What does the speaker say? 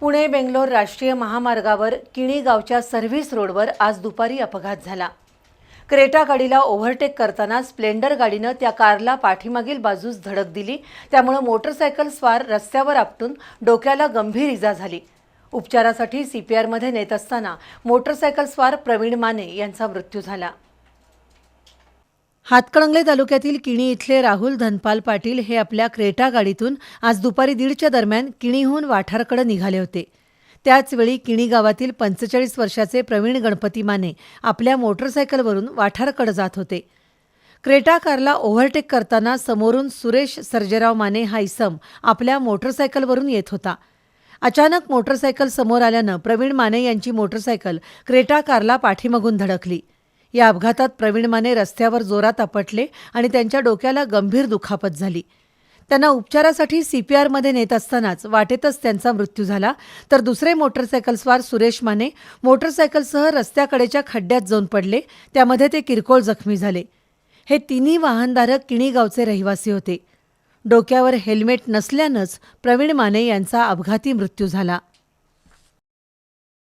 पुणे बेंगलोर राष्ट्रीय महामार्गावर किणी गावच्या सर्व्हिस रोडवर आज दुपारी अपघात झाला. क्रेटा गाडीला ओव्हरटेक करताना स्प्लेंडर गाडीनं त्या कारला पाठीमागील बाजूस धडक दिली. त्यामुळे मोटरसायकल स्वार रस्त्यावर आपटून डोक्याला गंभीर इजा झाली. उपचारासाठी सीपीआरमध्ये नेत असताना मोटरसायकल स्वार प्रवीण माने यांचा मृत्यू झाला. हातकणंगले तालुक्यातील किणी इथले राहुल धनपाल पाटील हे आपल्या क्रेटा गाडीतून आज दुपारी दीडच्या दरम्यान किणीहून वाठारकडे निघाले होते. त्याचवेळी किणी गावातील पंचेचाळीस वर्षाचे प्रवीण गणपती माने आपल्या मोटरसायकलवरून वाठारकडे जात होते. क्रेटा कारला ओव्हरटेक करताना समोरून सुरेश सर्जेराव माने हा इसम आपल्या मोटरसायकलवरून येत होता. अचानक मोटरसायकल समोर आल्यानं प्रवीण माने यांची मोटरसायकल क्रेटा कारला पाठीमागून धडकली. या अपघातात प्रवीण माने रस्त्यावर जोरात आपटले आणि त्यांच्या डोक्याला गंभीर दुखापत झाली. त्यांना उपचारासाठी सीपीआरमध्ये नेत असतानाच वाटेतच त्यांचा मृत्यू झाला. तर दुसरे मोटरसायकलस्वार सुरेश माने मोटरसायकलसह रस्त्याकडेच्या खड्ड्यात जाऊन पडले. त्यामध्ये ते किरकोळ जखमी झाले. हे तिन्ही वाहनधारक किणीगावचे रहिवासी होते. डोक्यावर हेल्मेट नसल्यानंच प्रवीण माने यांचा अपघाती मृत्यू झाला.